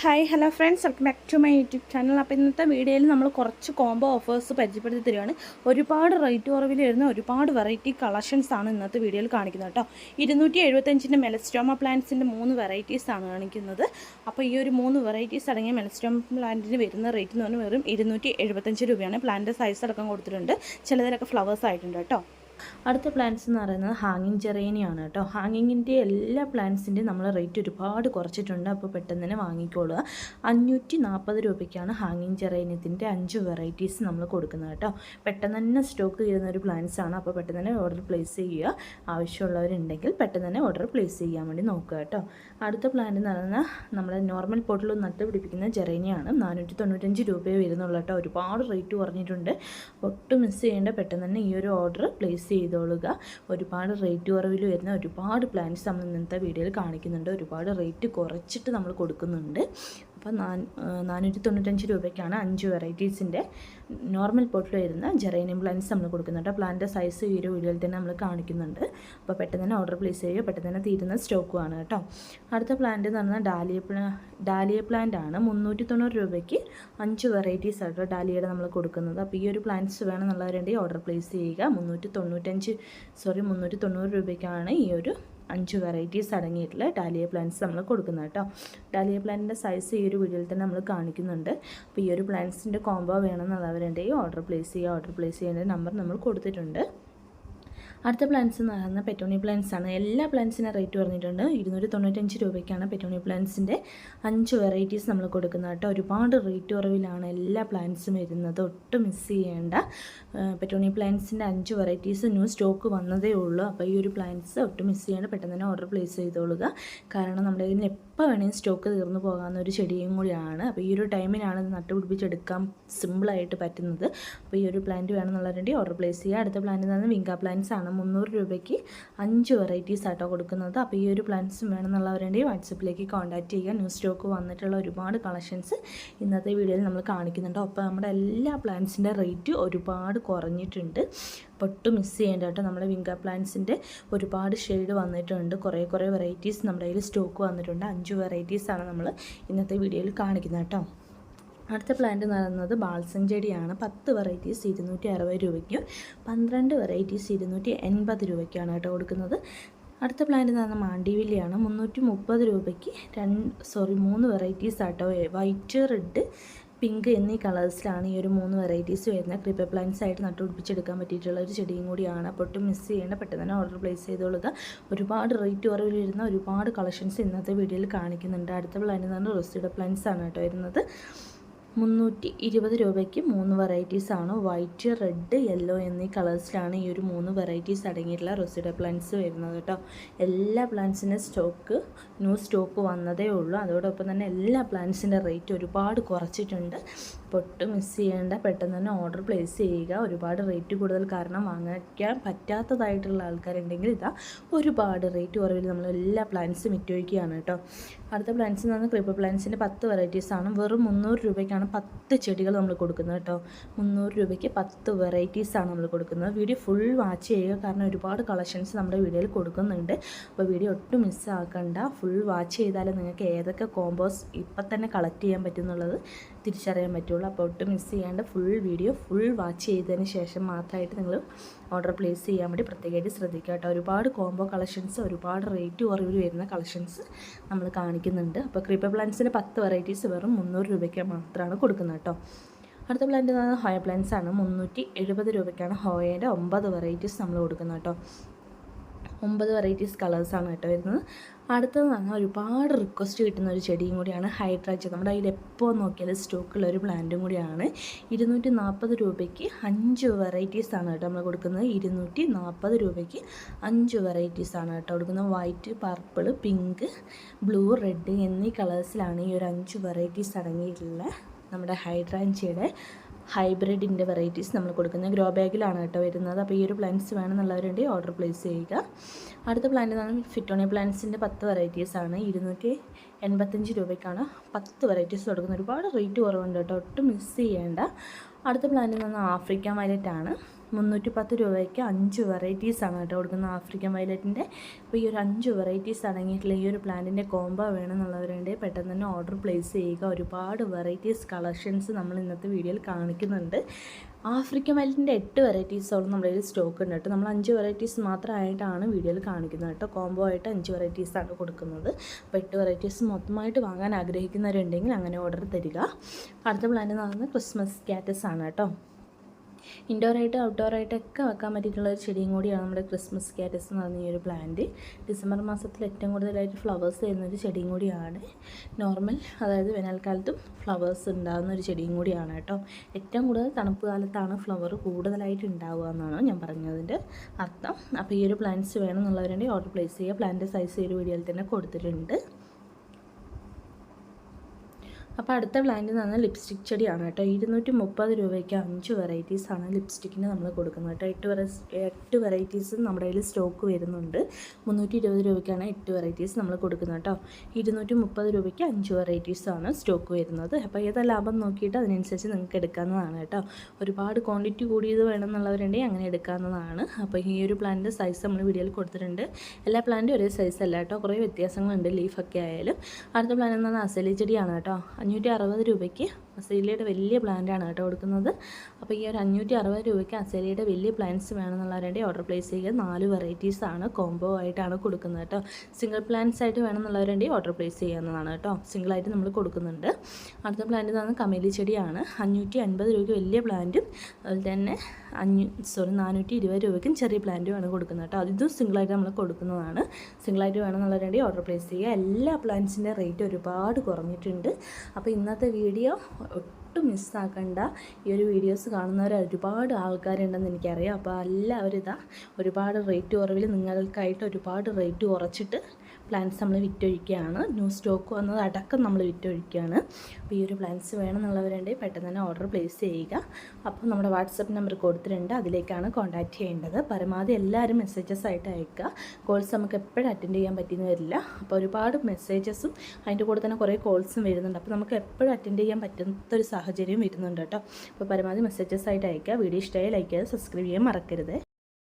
Hi hello friends welcome back to my YouTube channel അപ്പോൾ ഇന്നത്തെ വീഡിയോയിൽ നമ്മൾ കുറച്ച് കോംബോ ഓഫേഴ്സ് പരിചയപ്പെടുത്തി തരികയാണ്. ഒരുപാട് റേറ്റ് കുറവിൽ വരുന്ന ഒരുപാട് വെറൈറ്റി കളക്ഷൻസ് ആണ് ഇന്നത്തെ വീഡിയോയിൽ കാണിക്കുന്നത് കേട്ടോ. ഇരുന്നൂറ്റി എഴുപത്തഞ്ചിന്റെ മെലസ്റ്റോമ പ്ലാന്റ്സിന്റെ മൂന്ന് വെറൈറ്റീസ് ആണ് കാണിക്കുന്നത്. അപ്പോൾ ഈ ഒരു മൂന്ന് വെറൈറ്റീസ് അടങ്ങിയ മെലസ്റ്റോമ പ്ലാന്റിന് വരുന്ന റേറ്റ് എന്ന് പറഞ്ഞാൽ വെറും ഇരുന്നൂറ്റി രൂപയാണ്. പ്ലാന്റിന്റെ സൈസ് അടക്കം കൊടുത്തിട്ടുണ്ട്. ചിലതിലൊക്കെ ഫ്ലവേഴ്സ് ആയിട്ടുണ്ട് കേട്ടോ. അടുത്ത പ്ലാന്റ്സ് എന്ന് പറയുന്നത് ഹാങ്ങിങ് ചെറേനിയാണ് കേട്ടോ ഹാങ്ങിങ്ങിന്റെ എല്ലാ പ്ലാന്റ്സിന്റെയും നമ്മൾ റേറ്റ് ഒരുപാട് കുറച്ചിട്ടുണ്ട്. അപ്പോൾ പെട്ടെന്ന് തന്നെ വാങ്ങിക്കോളുക. അഞ്ഞൂറ്റി നാൽപ്പത് രൂപയ്ക്കാണ് ഹാങ്ങിങ് ചെറേനിയത്തിന്റെ അഞ്ച് വെറൈറ്റീസ് നമ്മൾ കൊടുക്കുന്നത് കേട്ടോ പെട്ടെന്ന് തന്നെ സ്റ്റോക്ക് ചെയ്യുന്ന ഒരു ആണ്. അപ്പോൾ പെട്ടെന്ന് തന്നെ ഓർഡർ പ്ലേസ് ചെയ്യുക. ആവശ്യമുള്ളവരുണ്ടെങ്കിൽ പെട്ടെന്ന് തന്നെ ഓർഡർ പ്ലേസ് ചെയ്യാൻ വേണ്ടി നോക്കുക കേട്ടോ അടുത്ത പ്ലാന്റ് എന്ന് പറയുന്നത് നമ്മൾ നോർമൽ പോട്ടിൽ നട്ട് പിടിപ്പിക്കുന്ന ജെറേനിയാണ് നാനൂറ്റി തൊണ്ണൂറ്റഞ്ച് രൂപയെ വരുന്നുള്ളൂ കേട്ടോ ഒരുപാട് റേറ്റ് കുറഞ്ഞിട്ടുണ്ട്. ഒട്ടും മിസ് ചെയ്യേണ്ട പെട്ടെന്ന് തന്നെ ഈ ഒരു ഓർഡർ പ്ലേസ് ചെയ്തോളുക. ഒരുപാട് റേറ്റ് കുറവിൽ വരുന്ന ഒരുപാട് പ്ലാൻസ് നമ്മൾ ഇന്നത്തെ വീഡിയോയിൽ കാണിക്കുന്നുണ്ട്. ഒരുപാട് റേറ്റ് കുറച്ചിട്ട് നമ്മൾ കൊടുക്കുന്നുണ്ട്. അപ്പോൾ നാനൂറ്റി തൊണ്ണൂറ്റഞ്ച് രൂപയ്ക്കാണ് അഞ്ച് വെറൈറ്റീസിന്റെ നോർമൽ പോട്ടിൽ വരുന്ന ജെറേനിയം പ്ലാന്റ്സ് നമ്മൾ കൊടുക്കുന്നുണ്ട് പ്ലാന്റിന്റെ സൈസ് ഈ ഒരു വീഡിയോയിൽ തന്നെ നമ്മൾ കാണിക്കുന്നുണ്ട്. അപ്പോൾ പെട്ടെന്ന് തന്നെ ഓർഡർ പ്ലേസ് ചെയ്യുക പെട്ടെന്ന് തന്നെ തീരുന്ന സ്റ്റോക്കുമാണ് കേട്ടോ. അടുത്ത പ്ലാന്റ് എന്ന് പറഞ്ഞാൽ ഡാലിയ പ്ലാ ഡാലിയ പ്ലാന്റ് ആണ്. മുന്നൂറ്റി തൊണ്ണൂറ് രൂപയ്ക്ക് അഞ്ച് വെറൈറ്റീസ് ആയിട്ട് ഡാലിയയുടെ നമ്മൾ കൊടുക്കുന്നത്. അപ്പോൾ ഈ ഒരു പ്ലാന്റ്സ് വേണമെന്നുള്ളവരുണ്ടെങ്കിൽ ഓർഡർ പ്ലേസ് ചെയ്യുക. മുന്നൂറ്റി തൊണ്ണൂറ്റഞ്ച് സോറി മുന്നൂറ്റി തൊണ്ണൂറ് രൂപയ്ക്കാണ് ഈ ഒരു അഞ്ച് വെറൈറ്റീസ് അടങ്ങിയിട്ടുള്ള ഡാലിയ പ്ലാന്റ്സ് നമ്മൾ കൊടുക്കുന്നത് കേട്ടോ. ഡാലിയ പ്ലാന്റിന്റെ സൈസ് ഈ ഒരു വീഡിയോയിൽ തന്നെ നമ്മൾ കാണിക്കുന്നുണ്ട്. അപ്പോൾ ഈ ഒരു പ്ലാന്റ്സിന്റെ കോംബോ വേണമെന്നുള്ളവരുണ്ടെങ്കിൽ ഓർഡർ പ്ലേസ് ചെയ്യുക. ഓർഡർ പ്ലേസ് ചെയ്യേണ്ട നമ്പർ നമ്മൾ കൊടുത്തിട്ടുണ്ട്. അടുത്ത പ്ലാന്റ്സ് എന്ന് പറയുന്നത് പെറ്റോണി പ്ലാന്റ്സ് ആണ്. എല്ലാ പ്ലാന്റ്സിനും റേറ്റ് പറഞ്ഞിട്ടുണ്ട്. ഇരുന്നൂറ്റി തൊണ്ണൂറ്റഞ്ച് രൂപയ്ക്കാണ് പെറ്റോണി പ്ലാന്റ്സിന്റെ അഞ്ച് വെറൈറ്റീസ് നമ്മൾ കൊടുക്കുന്നത് കേട്ടോ. ഒരുപാട് റേറ്റ് കുറവിലാണ് എല്ലാ പ്ലാന്റ്സും വരുന്നത്. ഒട്ടും മിസ് ചെയ്യേണ്ട. പെറ്റോണി പ്ലാന്റ്സിന്റെ അഞ്ച് വെറൈറ്റീസ് ന്യൂ സ്റ്റോക്ക് വന്നതേ ഉള്ളൂ. അപ്പോൾ ഈ ഒരു പ്ലാന്റ്സ് ഒട്ടും മിസ് ചെയ്യേണ്ട പെട്ടെന്ന് തന്നെ ഓർഡർ പ്ലേസ് ചെയ്തോളുക. കാരണം നമ്മുടെ ഇതിന് എപ്പോൾ വേണമെങ്കിലും സ്റ്റോക്ക് തീർന്നു പോകാവുന്ന ഒരു ചെടിയും കൂടിയാണ്. അപ്പോൾ ഈ ഒരു ടൈമിനാണ് ഇത് നട്ടുപിടിപ്പിച്ചെടുക്കാൻ സിമ്പിളായിട്ട് പറ്റുന്നത്. അപ്പോൾ ഈ ഒരു പ്ലാന്റ് വേണമെന്നുള്ളവരുണ്ടെങ്കിൽ ഓർഡർ പ്ലേസ് ചെയ്യുക. അടുത്ത പ്ലാന്റ് എന്ന് വിങ്ക പ്ലാന്റ്സ് ആണ്. മുന്നൂറ് രൂപയ്ക്ക് അഞ്ച് വെറൈറ്റീസ് ആട്ടോ കൊടുക്കുന്നത്. അപ്പോൾ ഈ ഒരു പ്ലാന്റ്സും വേണമെന്നുള്ളവരുണ്ടെങ്കിൽ വാട്സപ്പിലേക്ക് കോൺടാക്റ്റ് ചെയ്യുക. ന്യൂ സ്റ്റോക്ക് വന്നിട്ടുള്ള ഒരുപാട് കളക്ഷൻസ് ഇന്നത്തെ വീഡിയോയിൽ നമ്മൾ കാണിക്കുന്നുണ്ട്. അപ്പോൾ നമ്മുടെ എല്ലാ പ്ലാന്റ്സിന്റെ റേറ്റ് ഒരുപാട് കുറഞ്ഞിട്ടുണ്ട്. ഒട്ടും മിസ് ചെയ്യേണ്ട കേട്ടോ. നമ്മുടെ വിങ്ക പ്ലാന്റ്സിന്റെ ഒരുപാട് ഷെയ്ഡ് വന്നിട്ടുണ്ട്. കുറേ കുറേ വെറൈറ്റീസ് നമ്മുടെ കയ്യിൽ സ്റ്റോക്ക് വന്നിട്ടുണ്ട്. അഞ്ച് വെറൈറ്റീസാണ് നമ്മൾ ഇന്നത്തെ വീഡിയോയിൽ കാണിക്കുന്നത് കേട്ടോ. അടുത്ത പ്ലാന്റ് എന്ന് പറയുന്നത് ബാൾസം ചെടിയാണ്. പത്ത് വെറൈറ്റീസ് ഇരുന്നൂറ്റി അറുപത് രൂപയ്ക്കും പന്ത്രണ്ട് വെറൈറ്റീസ് ഇരുന്നൂറ്റി എൺപത് രൂപയ്ക്കാണ് കേട്ടോ കൊടുക്കുന്നത്. അടുത്ത പ്ലാന്റ് എന്ന് പറഞ്ഞാൽ മാണ്ടിവില്ലിയാണ് മുന്നൂറ്റി മുപ്പത് രൂപയ്ക്ക് രണ്ട് സോറി മൂന്ന് വെറൈറ്റീസ് ആട്ടോ. വൈറ്റ് റെഡ് പിങ്ക് എന്നീ കളേഴ്സിലാണ് ഈ ഒരു മൂന്ന് വെറൈറ്റീസ് വരുന്ന ക്രിപ്പർ പ്ലാന്റ്സ് ആയിട്ട് നട്ടുപിടിപ്പിച്ചെടുക്കാൻ പറ്റിയിട്ടുള്ള ഒരു ചെടിയും കൂടിയാണ്. അപ്പോൾ ഒട്ടും മിസ് ചെയ്യേണ്ട പെട്ടെന്ന് തന്നെ ഓർഡർ പ്ലേസ് ചെയ്തോളുക. ഒരുപാട് റേറ്റ് കുറവിൽ വരുന്ന ഒരുപാട് കളക്ഷൻസ് ഇന്നത്തെ വീഡിയോയിൽ കാണിക്കുന്നുണ്ട്. അടുത്ത പ്ലാന്റ് എന്ന് പറഞ്ഞാൽ റൊസിഡ പ്ലാന്റ്സ് ആണ് കേട്ടോ വരുന്നത്. മുന്നൂറ്റി ഇരുപത് രൂപയ്ക്ക് മൂന്ന് വെറൈറ്റീസ് ആണ്? വൈറ്റ് റെഡ് യെല്ലോ എന്നീ കളേഴ്സിലാണ് ഈ ഒരു മൂന്ന് വെറൈറ്റീസ് അടങ്ങിയിട്ടുള്ള റൊസിഡ പ്ലാന്റ്സ് വരുന്നത് കേട്ടോ. എല്ലാ പ്ലാന്റ്സിന്റെ സ്റ്റോക്ക് ന്യൂ സ്റ്റോക്ക് വന്നതേ ഉള്ളൂ. അതോടൊപ്പം തന്നെ എല്ലാ പ്ലാന്റ്സിന്റെ റേറ്റ് ഒരുപാട് കുറച്ചിട്ടുണ്ട്. പൊട്ട് മിസ് ചെയ്യേണ്ട പെട്ടെന്ന് തന്നെ ഓർഡർ പ്ലേസ് ചെയ്യുക. ഒരുപാട് റേറ്റ് കൂടുതൽ കാരണം വാങ്ങിക്കാൻ പറ്റാത്തതായിട്ടുള്ള ആൾക്കാരുണ്ടെങ്കിൽ ഇതാ ഒരുപാട് റേറ്റ് കുറവിൽ നമ്മൾ എല്ലാ പ്ലാന്റ്സും വിറ്റുവയ്ക്കുകയാണ് കേട്ടോ. അടുത്ത പ്ലാന്റ്സ് എന്ന് പറഞ്ഞാൽ ക്രീപ്പർ പ്ലാന്റ്സിന്റെ പത്ത് വെറൈറ്റീസ് ആണ്. വെറും മുന്നൂറ് രൂപയ്ക്കാണ് പത്ത് ചെടികൾ നമ്മൾ കൊടുക്കുന്നത് കേട്ടോ. മുന്നൂറ് രൂപയ്ക്ക് പത്ത് വെറൈറ്റീസ് ആണ് നമ്മൾ കൊടുക്കുന്നത്. വീഡിയോ ഫുൾ വാച്ച് ചെയ്യുക. കാരണം ഒരുപാട് കളക്ഷൻസ് നമ്മുടെ വീഡിയോയിൽ കൊടുക്കുന്നുണ്ട്. അപ്പോൾ വീഡിയോ ഒട്ടും മിസ്സാക്കണ്ട ഫുൾ വാച്ച് ചെയ്താലേ നിങ്ങൾക്ക് ഏതൊക്കെ കോമ്പോസ് ഇപ്പം തന്നെ കളക്ട് ചെയ്യാൻ പറ്റുന്നുള്ളത് തിരിച്ചറിയാൻ പറ്റുള്ളൂ. അപ്പോൾ ഒട്ടും മിസ് ചെയ്യാണ്ട് ഫുൾ വീഡിയോ ഫുൾ വാച്ച് ചെയ്തതിന് ശേഷം മാത്രമായിട്ട് നിങ്ങൾ ഓർഡർ പ്ലേസ് ചെയ്യാൻ വേണ്ടി പ്രത്യേകമായിട്ട് ശ്രദ്ധിക്കുക കേട്ടോ. ഒരുപാട് കോംബോ കളക്ഷൻസ് ഒരുപാട് റേറ്റ് കുറവിൽ വരുന്ന കളക്ഷൻസ് നമ്മൾ കാണിക്കുന്നുണ്ട്. അപ്പോൾ ക്രീപ്പർ പ്ലാന്റ്സിന് പത്ത് വെറൈറ്റീസ് വെറും മുന്നൂറ് രൂപയ്ക്ക് മാത്രമാണ് കൊടുക്കുന്നത് കേട്ടോ. അടുത്ത പ്ലാന്റ് ഹോയ പ്ലാന്റ്സ് ആണ്. മുന്നൂറ്റി എഴുപത് രൂപയ്ക്കാണ് ഹോയയുടെ ഒമ്പത് വെറൈറ്റീസ് നമ്മൾ കൊടുക്കുന്നത് കേട്ടോ. ഒമ്പത് വെറൈറ്റീസ് കളേഴ്സാണ് കേട്ടോ വരുന്നത്. അടുത്തത് പറഞ്ഞാൽ ഒരുപാട് റിക്വസ്റ്റ് കിട്ടുന്ന ഒരു ചെടിയും കൂടിയാണ് ഹൈഡ്രാജ നമ്മുടെ കയ്യിൽ എപ്പോൾ നോക്കിയാലും സ്റ്റോക്കുള്ള ഒരു പ്ലാന്റും കൂടിയാണ്. ഇരുന്നൂറ്റി നാൽപ്പത് രൂപയ്ക്ക് അഞ്ച് വെറൈറ്റീസാണ് കേട്ടോ നമ്മൾ കൊടുക്കുന്നത്. ഇരുന്നൂറ്റി നാൽപ്പത് രൂപയ്ക്ക് അഞ്ച് വെറൈറ്റീസാണ് കേട്ടോ കൊടുക്കുന്നത്. White purple pink blue red എന്നീ കളേഴ്സിലാണ് ഈ ഒരു അഞ്ച് വെറൈറ്റീസ് അടങ്ങിയിട്ടുള്ള നമ്മുടെ ഹൈഡ്രാഞ്ചിയുടെ ഹൈബ്രിഡിന്റെ വെറൈറ്റീസ് നമ്മൾ കൊടുക്കുന്നത്. ഗ്രോ ബാഗിലാണ് കേട്ടോ വരുന്നത്. അപ്പോൾ ഈ ഒരു പ്ലാന്റ്സ് വേണമെന്നുള്ളവരുണ്ട് ഓർഡർ പ്ലേസ് ചെയ്യുക. അടുത്ത പ്ലാന്റ് എന്ന് പറഞ്ഞാൽ ഫിറ്റോണിയ പ്ലാന്റ്സിന്റെ പത്ത് വെറൈറ്റീസ് ആണ്. ഇരുന്നൂറ്റി എൺപത്തഞ്ച് രൂപയ്ക്കാണ് പത്ത് വെറൈറ്റീസ് കൊടുക്കുന്നത്. ഒരുപാട് റേറ്റ് കുറവുണ്ട് കേട്ടോ ഒട്ടും മിസ് ചെയ്യേണ്ട. അടുത്ത പ്ലാന്റ് എന്ന് പറഞ്ഞാൽ ആഫ്രിക്ക വയലറ്റ് ആണ്. മുന്നൂറ്റി പത്ത് രൂപയ്ക്ക് അഞ്ച് വെറൈറ്റീസാണ് കേട്ടോ കൊടുക്കുന്നത് ആഫ്രിക്കൻ വയലറ്റിന്റെ അപ്പോൾ ഈ ഒരു അഞ്ച് വെറൈറ്റീസ് അടങ്ങിയിട്ടുള്ള ഈ ഒരു പ്ലാന്റിന്റെ കോംബോ വേണമെന്നുള്ളവരുണ്ട്. പെട്ടെന്ന് തന്നെ ഓർഡർ പ്ലേസ് ചെയ്യുക. ഒരുപാട് വെറൈറ്റീസ് കളക്ഷൻസ് നമ്മൾ ഇന്നത്തെ വീഡിയോയിൽ കാണിക്കുന്നുണ്ട്. ആഫ്രിക്കൻ വയലറ്റിന്റെ എട്ട് വെറൈറ്റീസോളം നമ്മുടെ കയ്യിൽ സ്റ്റോക്ക് ഉണ്ട് കേട്ടോ. നമ്മൾ അഞ്ച് വെറൈറ്റീസ് മാത്രമായിട്ടാണ് വീഡിയോയിൽ കാണിക്കുന്നത് കേട്ടോ. കോംബോ ആയിട്ട് അഞ്ച് വെറൈറ്റീസാണ് കൊടുക്കുന്നത്. അപ്പോൾ എട്ട് വെറൈറ്റീസ് മൊത്തമായിട്ട് വാങ്ങാൻ ആഗ്രഹിക്കുന്നവരുണ്ടെങ്കിൽ അങ്ങനെ ഓർഡർ തരിക. അടുത്ത പ്ലാന്റ് എന്ന് പറയുന്നത് ക്രിസ്മസ് കാറ്റസ് ആണ് കേട്ടോ. ഇൻഡോറായിട്ട് ഔട്ട്ഡോറായിട്ടൊക്കെ വെക്കാൻ പറ്റിയിട്ടുള്ള ഒരു ചെടിയും കൂടിയാണ് നമ്മുടെ ക്രിസ്മസ് കാറ്റസ് എന്ന് പറഞ്ഞ ഈ ഒരു പ്ലാന്റ്. ഡിസംബർ മാസത്തിൽ ഏറ്റവും കൂടുതലായിട്ട് ഫ്ലവേഴ്സ് തരുന്ന ഒരു ചെടിയും കൂടിയാണ്. നോർമൽ അതായത് വേനൽക്കാലത്തും ഫ്ലവേഴ്സ് ഉണ്ടാകുന്ന ഒരു ചെടിയും കൂടിയാണ് കേട്ടോ. ഏറ്റവും കൂടുതൽ തണുപ്പ് കാലത്താണ് ഫ്ലവർ കൂടുതലായിട്ട് ഉണ്ടാവുക എന്നാണ് ഞാൻ പറഞ്ഞതിന്റെ അർത്ഥം. അപ്പോൾ ഈ ഒരു പ്ലാന്റ്സ് വേണം എന്നുള്ളവരുണ്ടെങ്കിൽ ഓർഡർ പ്ലേസ് ചെയ്യുക പ്ലാന്റ് സൈസ് ഈ ഒരു വീഡിയോയിൽ തന്നെ കൊടുത്തിട്ടുണ്ട്. അപ്പോൾ അടുത്ത പ്ലാന്റ് എന്ന് പറഞ്ഞാൽ ലിപ്സ്റ്റിക് ചെടിയാണ് കേട്ടോ. ഇരുന്നൂറ്റി മുപ്പത് രൂപയ്ക്ക് അഞ്ച് വെറൈറ്റീസാണ് ലിപ്സ്റ്റിക്കിന് നമ്മൾ കൊടുക്കുന്നത് കേട്ടോ. എട്ട് വെറൈ എട്ട് വെറൈറ്റീസ് നമ്മുടെ കയ്യിൽ സ്റ്റോക്ക് വരുന്നുണ്ട്. മുന്നൂറ്റി ഇരുപത് രൂപയ്ക്കാണ് എട്ട് വെറൈറ്റീസ് നമ്മൾ കൊടുക്കുന്നത് കേട്ടോ. ഇരുന്നൂറ്റി മുപ്പത് രൂപയ്ക്ക് അഞ്ച് വെറൈറ്റീസാണ് സ്റ്റോക്ക് വരുന്നത്. അപ്പോൾ ഏതാ ലാഭം നോക്കിയിട്ട് അതിനനുസരിച്ച് നിങ്ങൾക്ക് എടുക്കാവുന്നതാണ് കേട്ടോ. ഒരുപാട് ക്വാണ്ടിറ്റി കൂടിയത് വേണമെന്നുള്ളവരുണ്ടെങ്കിൽ അങ്ങനെ എടുക്കാവുന്നതാണ്. അപ്പോൾ ഈ ഒരു പ്ലാന്റിന്റെ സൈസ് നമ്മൾ വീഡിയോയിൽ കൊടുത്തിട്ടുണ്ട്. എല്ലാ പ്ലാന്റും ഒരേ സൈസ് അല്ല കേട്ടോ. കുറേ വ്യത്യാസങ്ങളുണ്ട് ലീഫൊക്കെ ആയാലും. അടുത്ത പ്ലാൻ എന്ന് പറഞ്ഞാൽ അസലി ചെടിയാണ് കേട്ടോ. അഞ്ഞൂറ്റി അറുപത് രൂപയ്ക്ക് അസേലിയുടെ വലിയ പ്ലാന്റാണ് കേട്ടോ കൊടുക്കുന്നത്. അപ്പോൾ ഈ ഒരു അഞ്ഞൂറ്റി അറുപത് രൂപയ്ക്ക് അസേലിയുടെ വലിയ പ്ലാന്റ്സ് വേണമെന്നുള്ളവരുടെ ഓർഡർ പ്ലേസ് ചെയ്യുക. നാല് വെറൈറ്റീസാണ് കോംബോ ആയിട്ടാണ് കൊടുക്കുന്നത് കേട്ടോ. സിംഗിൾ പ്ലാന്റ്സ് ആയിട്ട് വേണമെന്നുള്ളവരുടെ ഓർഡർ പ്ലേസ് ചെയ്യാവുന്നതാണ് കേട്ടോ. സിംഗിളായിട്ട് നമ്മൾ കൊടുക്കുന്നുണ്ട്. അടുത്ത പ്ലാന്റ് പറഞ്ഞാൽ കമേലി ചെടിയാണ്. അഞ്ഞൂറ്റി അൻപത് രൂപയ്ക്ക് വലിയ പ്ലാന്റും അതുപോലെ തന്നെ അഞ്ഞൂ സോറി നാനൂറ്റി ഇരുപത് രൂപയ്ക്കും ചെറിയ പ്ലാന്റുമാണ് കൊടുക്കുന്നത് കേട്ടോ. ഇതും സിംഗിളായിട്ട് നമ്മൾ കൊടുക്കുന്നതാണ്. സിംഗിളായിട്ട് വേണമെന്നുള്ളവരുടെ ഓർഡർ പ്ലേസ് ചെയ്യുക. എല്ലാ പ്ലാന്റ്സിന്റെ റേറ്റ് ഒരുപാട് കുറഞ്ഞിട്ടുണ്ട്. അപ്പോൾ ഇന്നത്തെ വീഡിയോ ഒട്ടും മിസ്സാക്കണ്ട ഈ ഒരു വീഡിയോസ് കാണുന്നവർ ഒരുപാട് ആൾക്കാരുണ്ടെന്ന് എനിക്കറിയാം. അപ്പോൾ എല്ലാവരും ഇതാ ഒരുപാട് റേറ്റ് കുറവിൽ നിങ്ങൾക്കായിട്ട് ഒരുപാട് റേറ്റ് കുറച്ചിട്ട് പ്ലാൻസ് നമ്മൾ വിറ്റൊഴിക്കുകയാണ്. ന്യൂ സ്റ്റോക്ക് വന്നത് അടക്കം നമ്മൾ വിറ്റൊഴിക്കുകയാണ്. അപ്പോൾ ഈ ഒരു പ്ലാന്റ്സ് വേണമെന്നുള്ളവരുണ്ടെങ്കിൽ പെട്ടെന്ന് തന്നെ ഓർഡർ പ്ലേസ് ചെയ്യുക. അപ്പോൾ നമ്മുടെ വാട്സപ്പ് നമ്പർ കൊടുത്തിട്ടുണ്ട്. അതിലേക്കാണ് കോൺടാക്റ്റ് ചെയ്യേണ്ടത്. പരമാവധി എല്ലാവരും മെസ്സേജസ് ആയിട്ട് അയക്കുക. കോൾസ് നമുക്ക് എപ്പോഴും അറ്റൻഡ് ചെയ്യാൻ പറ്റിയെന്ന് വരില്ല. അപ്പോൾ ഒരുപാട് മെസ്സേജസും അതിന്റെ കൂടെ തന്നെ കുറേ കോൾസും വരുന്നുണ്ട്. അപ്പോൾ നമുക്ക് എപ്പോഴും അറ്റൻഡ് ചെയ്യാൻ പറ്റുന്നൊരു സാഹചര്യം വരുന്നുണ്ട് കേട്ടോ. അപ്പോൾ പരമാവധി മെസ്സേജസ് ആയിട്ട് അയക്കുക. വീഡിയോ ഇഷ്ടമായി ലൈക്ക് ചെയ്ത് സബ്സ്ക്രൈബ് ചെയ്യാൻ മറക്കരുത്.